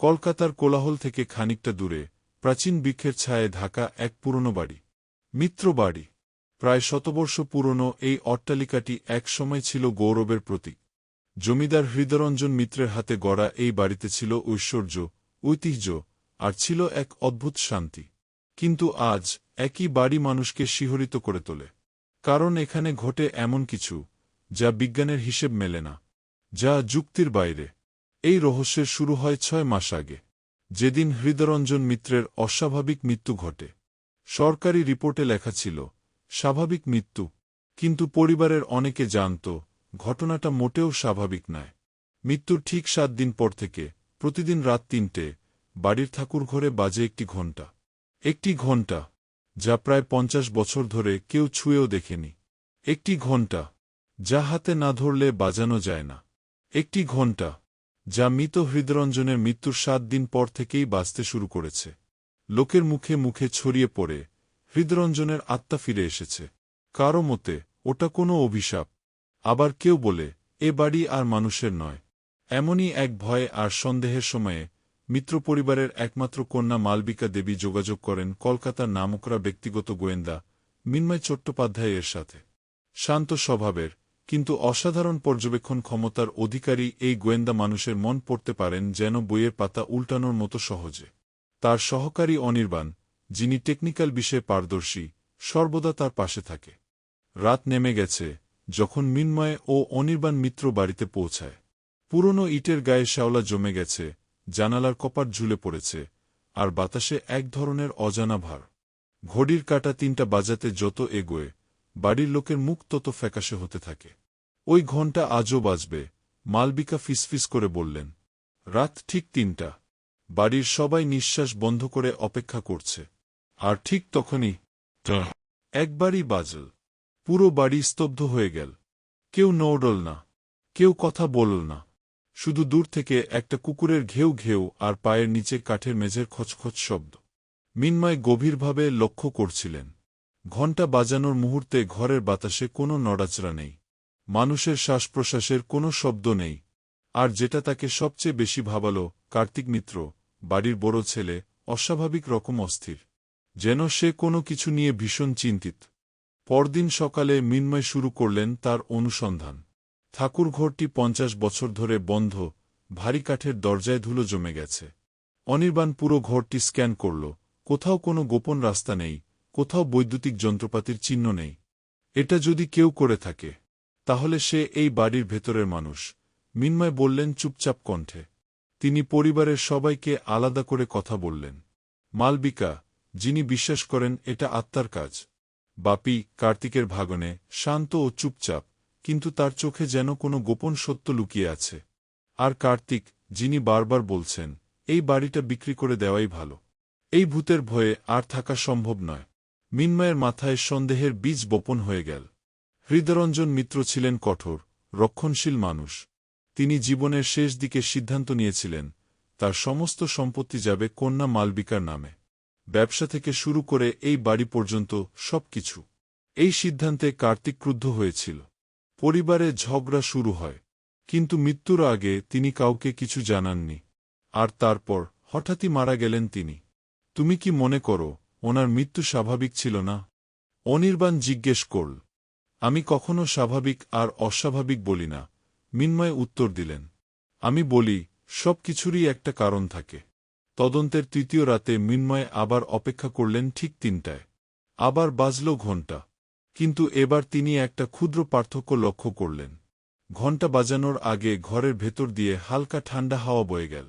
কলকাতার কোলাহল থেকে খানিকটা দূরে, প্রাচীন বৃক্ষের ছায়ে ঢাকা এক পুরনো বাড়ি। মিত্র বাড়ি। প্রায় শতবর্ষ পুরনো এই অট্টালিকাটি এক সময় ছিল গৌরবের প্রতীক। জমিদার হৃদরঞ্জন মিত্রের হাতে গড়া এই বাড়িতে ছিল ঐশ্বর্য, ঐতিহ্য, আর ছিল এক অদ্ভুত শান্তি। কিন্তু আজ একই বাড়ি মানুষকে শিহরিত করে তোলে। কারণ এখানে ঘটে এমন কিছু, যা বিজ্ঞানের হিসেব মেলে না, যা যুক্তির বাইরে। এই রহস্যের শুরু হয় ছয় মাস আগে, যেদিন হৃদরঞ্জন মিত্রের অস্বাভাবিক মৃত্যু ঘটে। সরকারি রিপোর্টে লেখা ছিল, স্বাভাবিক মৃত্যু, কিন্তু পরিবারের অনেকে জানত, ঘটনাটা মোটেও স্বাভাবিক নয়। মৃত্যুর ঠিক সাত দিন পর থেকে, প্রতিদিন রাত তিনটে, বাড়ির ঠাকুর ঘরে বাজে একটি ঘণ্টা। একটি ঘণ্টা, যা প্রায় পঞ্চাশ বছর ধরে কেউ ছুঁয়েও দেখেনি। একটি ঘণ্টা, যা হাতে না ধরলে বাজানো যায় না। একটি ঘণ্টা যা মৃত হৃদরঞ্জনের মৃত্যুর সাত দিন পর থেকেই বাঁচতে শুরু করেছে। লোকের মুখে মুখে ছড়িয়ে পড়ে, হৃদরঞ্জনের আত্মা ফিরে এসেছে। কারও মতে, ওটা কোনো অভিশাপ। আবার কেউ বলে, এ বাড়ি আর মানুষের নয়। এমনই এক ভয়ে আর সন্দেহের সময়ে মিত্র পরিবারের একমাত্র কন্যা মালবিকা দেবী যোগাযোগ করেন কলকাতার নামকরা ব্যক্তিগত গোয়েন্দা মিন্ময় চট্টোপাধ্যায়ের সাথে। শান্ত স্বভাবের কিন্তু অসাধারণ পর্যবেক্ষণ ক্ষমতার অধিকারী এই গোয়েন্দা মানুষের মন পড়তে পারেন যেন বইয়ের পাতা উল্টানোর মতো সহজে। তার সহকারী অনির্বাণ, যিনি টেকনিক্যাল বিষয়ে পারদর্শী, সর্বদা তার পাশে থাকে। রাত নেমে গেছে, যখন মিন্ময় ও অনির্বাণ মিত্র বাড়িতে পৌঁছায়। পুরনো ইটের গায়ে শ্যাওলা জমে গেছে, জানালার কপাট ঝুলে পড়েছে, আর বাতাসে এক ধরনের অজানা ভার। ঘড়ির কাটা তিনটা বাজাতে যত এগোয়, বাড়ির লোকের মুখ তত ফ্যাকাশে হতে থাকে। ওই ঘণ্টা আজও বাজবে মালবিকা ফিসফিস করে বললেন। রাত ঠিক তিনটা। বাড়ির সবাই নিঃশ্বাস বন্ধ করে অপেক্ষা করছে। আর ঠিক তখনই একবারই বাজল। পুরো বাড়ি স্তব্ধ হয়ে গেল। কেউ নৌডল না। কেউ কথা বলল না। শুধু দূর থেকে একটা কুকুরের ঘেউ ঘেউ আর পায়ের নিচে কাঠের মেঝের খচখচ শব্দ। মিনময় গভীরভাবে লক্ষ্য করছিলেন। ঘণ্টা বাজানোর মুহূর্তে ঘরের বাতাসে কোনো নড়াচড়া নেই। মানুষের শ্বাস প্রশ্বাসের কোনো শব্দ নেই। আর যেটা তাকে সবচেয়ে বেশি ভাবাল, কার্তিক মিত্র, বাড়ির বড় ছেলে, অস্বাভাবিক রকম অস্থির। যেন সে কোনো কিছু নিয়ে ভীষণ চিন্তিত। পরদিন সকালে মিন্ময় শুরু করলেন তার অনুসন্ধান। ঠাকুরঘরটি পঞ্চাশ বছর ধরে বন্ধ, ভারী কাঠের দরজায় ধুলো জমে গেছে। অনির্বাণ পুরো ঘরটি স্ক্যান করল, কোথাও কোনো গোপন রাস্তা নেই, কোথাও বৈদ্যুতিক যন্ত্রপাতির চিহ্ন নেই। এটা যদি কেউ করে থাকে। তাহলে সে এই বাড়ির ভেতরের মানুষ। মিন্ময় বললেন, চুপচাপ কণ্ঠে। তিনি পরিবারের সবাইকে আলাদা করে কথা বললেন। মালবিকা, যিনি বিশ্বাস করেন, এটা আত্মার কাজ। বাপি, কার্তিকের ভাগনে, শান্ত ও চুপচাপ, কিন্তু তার চোখে যেন কোনো গোপন সত্য লুকিয়ে আছে। আর কার্তিক, যিনি বারবার বলছেন, এই বাড়িটা বিক্রি করে দেওয়াই ভালো। এই ভূতের ভয়ে আর থাকা সম্ভব নয়। মিন্ময়ের মাথায় সন্দেহের বীজ বপন হয়ে গেল। হৃদরঞ্জন মিত্র ছিলেন কঠোর, রক্ষণশীল মানুষ। তিনি জীবনের শেষ দিকে সিদ্ধান্ত নিয়েছিলেন, তার সমস্ত সম্পত্তি যাবে কন্যা মালবিকার নামে। ব্যবসা থেকে শুরু করে এই বাড়ি পর্যন্ত সবকিছু। এই সিদ্ধান্তে কার্তিক ক্রুদ্ধ হয়েছিল। পরিবারে ঝগড়া শুরু হয়, কিন্তু মৃত্যুর আগে তিনি কাউকে কিছু জানাননি। আর তারপর হঠাৎই মারা গেলেন তিনি। তুমি কি মনে করো, ওনার মৃত্যু স্বাভাবিক ছিল না? অনির্বাণ জিজ্ঞেস করল। আমি কখনো স্বাভাবিক আর অস্বাভাবিক বলি না। মিন্ময় উত্তর দিলেন, আমি বলি, সব কিছুরই একটা কারণ থাকে। তদন্তের তৃতীয় রাতে মিন্ময় আবার অপেক্ষা করলেন ঠিক তিনটায়। আবার বাজল ঘণ্টা। কিন্তু এবার তিনি একটা ক্ষুদ্র পার্থক্য লক্ষ্য করলেন। ঘণ্টা বাজানোর আগে ঘরের ভেতর দিয়ে হালকা ঠান্ডা হাওয়া বয়ে গেল।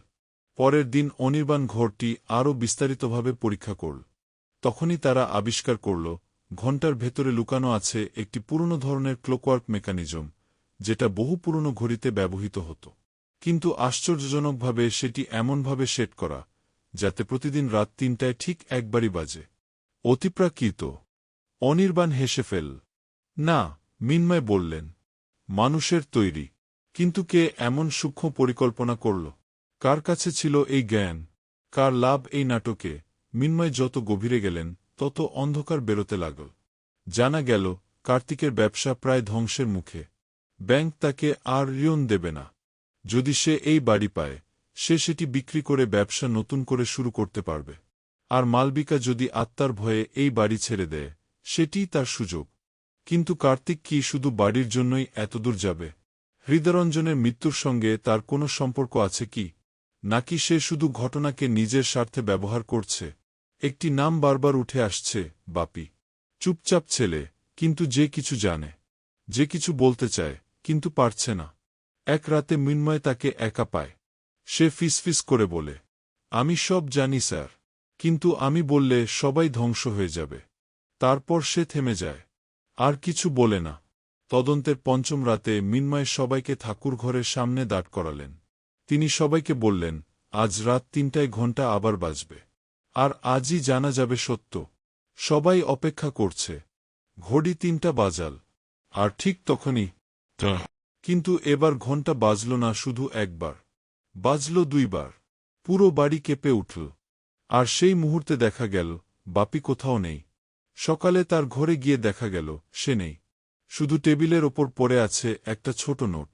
পরের দিন অনির্বাণ ঘরটি আরও বিস্তারিতভাবে পরীক্ষা করল। তখনই তারা আবিষ্কার করল ঘণ্টার ভেতরে লুকানো আছে একটি পুরনো ধরনের ক্লোকওয়ার্ক মেকানিজম, যেটা বহু পুরনো ঘড়িতে ব্যবহৃত হতো। কিন্তু আশ্চর্যজনকভাবে সেটি এমনভাবে সেট করা, যাতে প্রতিদিন রাত তিনটায় ঠিক একবারই বাজে। অতিপ্রাকৃত। অনির্বাণ হেসে ফেল। না, মিন্ময় বললেন, মানুষের তৈরি। কিন্তু কে এমন সূক্ষ্ম পরিকল্পনা করল? কার কাছে ছিল এই জ্ঞান? কার লাভ এই নাটকে? মিন্ময় যত গভীরে গেলেন তত অন্ধকার বেরোতে লাগল। জানা গেল, কার্তিকের ব্যবসা প্রায় ধ্বংসের মুখে। ব্যাংক তাকে আর ঋণ দেবে না। যদি সে এই বাড়ি পায়, সে সেটি বিক্রি করে ব্যবসা নতুন করে শুরু করতে পারবে। আর মালবিকা যদি আত্মার ভয়ে এই বাড়ি ছেড়ে দেয়, সেটিই তার সুযোগ। কিন্তু কার্তিক কি শুধু বাড়ির জন্যই এতদূর যাবে? হৃদরঞ্জনের মৃত্যুর সঙ্গে তার কোনো সম্পর্ক আছে কি? নাকি সে শুধু ঘটনাকে নিজের স্বার্থে ব্যবহার করছে? একটি নাম বারবার উঠে আসছে, বাপি। চুপচাপ ছেলে, কিন্তু যে কিছু জানে। যে কিছু বলতে চায়, কিন্তু পারছে না। এক রাতে মৃন্ময় তাকে একা পায়। সে ফিসফিস করে বলে, আমি সব জানি, স্যার। কিন্তু আমি বললে সবাই ধ্বংস হয়ে যাবে। তারপর সে থেমে যায়। আর কিছু বলে না। তদন্তের পঞ্চম রাতে মিন্ময় সবাইকে ঠাকুর ঘরের সামনে দাঁড় করালেন। তিনি সবাইকে বললেন, আজ রাত তিনটায় ঘণ্টা আবার বাজবে। আর আজই জানা যাবে সত্য। সবাই অপেক্ষা করছে। ঘড়ি তিনটা বাজাল। আর ঠিক তখনই কিন্তু এবার ঘণ্টা বাজল না শুধু একবার। বাজল দুইবার। পুরো বাড়ি কেঁপে উঠল। আর সেই মুহূর্তে দেখা গেল বাপি কোথাও নেই। সকালে তার ঘরে গিয়ে দেখা গেল সে নেই। শুধু টেবিলের ওপর পড়ে আছে একটা ছোট নোট।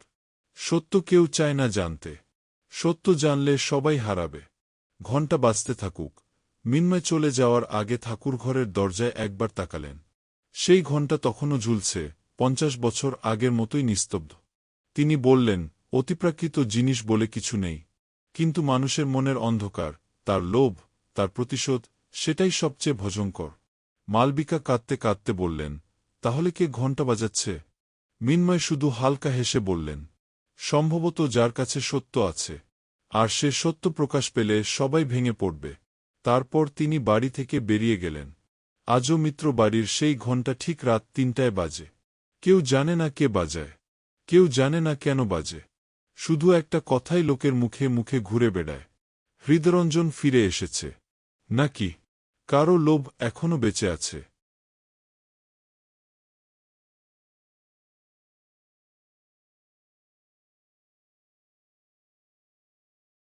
সত্য কেউ চায় না জানতে। সত্য জানলে সবাই হারাবে। ঘণ্টা বাজতে থাকুক। মিন্ময় চলে যাওয়ার আগে ঠাকুর ঘরের দরজায় একবার তাকালেন। সেই ঘণ্টা তখনও ঝুলছে, পঞ্চাশ বছর আগের মতোই নিস্তব্ধ। তিনি বললেন, অতিপ্রাকৃত জিনিস বলে কিছু নেই। কিন্তু মানুষের মনের অন্ধকার, তার লোভ, তার প্রতিশোধ, সেটাই সবচেয়ে ভজঙ্কর মালবিকা কাঁদতে কাঁদতে বললেন, তাহলে কে ঘণ্টা বাজাচ্ছে? মিন্ময় শুধু হালকা হেসে বললেন, সম্ভবত যার কাছে সত্য আছে। আর সে সত্য প্রকাশ পেলে সবাই ভেঙে পড়বে। তারপর তিনি বাড়ি থেকে বেরিয়ে গেলেন। আজও মিত্র বাড়ির সেই ঘণ্টা ঠিক রাত তিনটায় বাজে। কেউ জানে না কে বাজায়। কেউ জানে না কেন বাজে। শুধু একটা কথাই লোকের মুখে মুখে ঘুরে বেড়ায়। হৃদরঞ্জন ফিরে এসেছে। নাকি? কারও লোভ এখনও বেঁচে আছে।